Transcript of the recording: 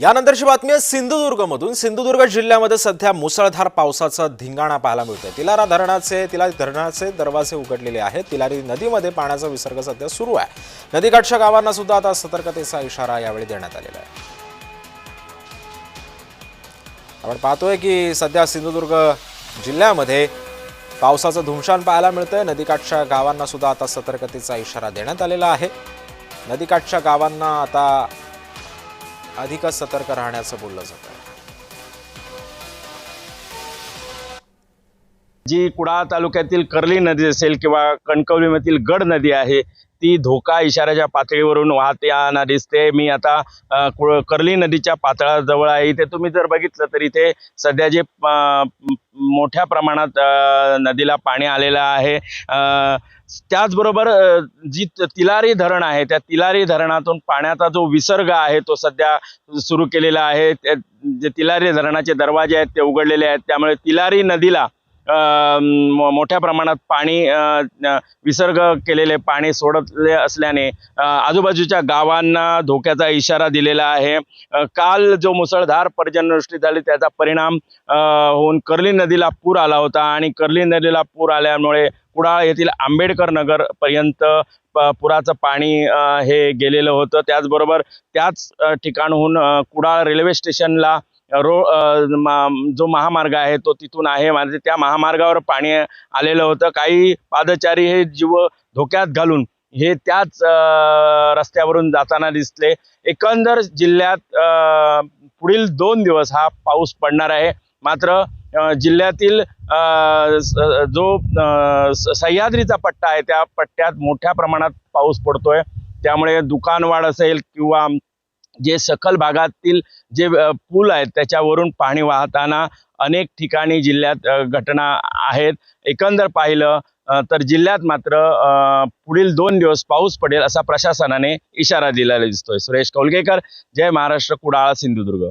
यानंतरची बातमी आहे सिंधुदुर्गमधून. सिंधुदुर्ग जिल्ह्यामध्ये सध्या मुसळधार पावसाचा धिंगाणा पाहायला मिळतोय. तिलारा धरणाचे तिला धरणाचे दरवाजे उघडलेले आहेत. तिलारी नदीमध्ये पाण्याचा विसर्ग सध्या सुरू आहे. नदीकाठच्या गावांना सुद्धा आता सतर्कतेचा इशारा यावेळी देण्यात आलेला आहे. आपण पाहतोय की सध्या सिंधुदुर्ग जिल्ह्यामध्ये पावसाचं धुमशान पाहायला मिळतंय. नदीकाठच्या गावांना सुद्धा आता सतर्कतेचा इशारा देण्यात आलेला आहे. नदीकाठच्या गावांना आता अधिकच सतर्क राहण्याचं बोललं जात आहे. जी कुडाळ तालुक्यातील कर्ली नदी असेल किंवा कणकवलीमधील गड नदी आहे ती धोका इशाऱ्याच्या पातळीवरून वाहत याना दिसते. मी आता कु- कर्ली नदीच्या पातळाजवळ आहे. इथे तुम्ही जर बघितलं तर इथे सध्या जे मोठ्या प्रमाणात नदीला पाणी आलेलं आहे. त्याचबरोबर जी तिलारी धरण आहे त्या तिलारी धरणातून पाण्याचा जो विसर्ग आहे तो सध्या सुरू केलेला आहे. जे तिलारी धरणाचे दरवाजे आहेत ते उघडलेले आहेत. त्यामुळे तिलारी नदीला मोठ्या प्रमाणात पाणी विसर्ग केलेले पाणी सोडतले असल्याने आजूबाजूच्या गावांना धोक्याचा इशारा दिलेला आहे. काल जो मुसळधार पर्जन्यवृष्टी झाली त्याचा परिणाम होऊन कर्ली नदीला पूर आला होता आणि कर्ली नदीला पूर आल्यामुळे कुडाळ येथील आंबेडकर नगर पर्यंत प- पुराचं पाणी हे गेलेलं होतं. त्याचबरोबर त्याच ठिकाणहून कुडाळ रेल्वे स्टेशनला रो मा- जो महामार्ग आहे तो तिथून आहे. म्हणजे त्या महामार्गावर पाणी आलेलं होतं. काही पादचारी हे जीव धोक्यात घालून हे त्याच रस्त्यावरून जाताना दिसले. एकंदर जिल्ह्यात पुढील दोन दिवस हा पाऊस पडणार आहे. मात्र जिल्ह्यातील जो स- सह्याद्रीचा पट्टा आहे त्या पट्ट्यात मोठ्या प्रमाणात पाऊस पडतोय. त्यामुळे दुकानवाढ असेल किंवा जे सखल भागातील जे पूल आहेत त्याच्यावरून पाणी वाहताना अनेक ठिकाणी जिल्ह्यात घटना आहेत. एकंदर पाहिलं तर जिल्ह्यात मात्र पुढील दोन दिवस पाऊस पडेल असा प्रशासनाने इशारा दिलेला दिसतोय. सुरेश कौलगेकर जय महाराष्ट्र कुडाळ सिंधुदुर्ग.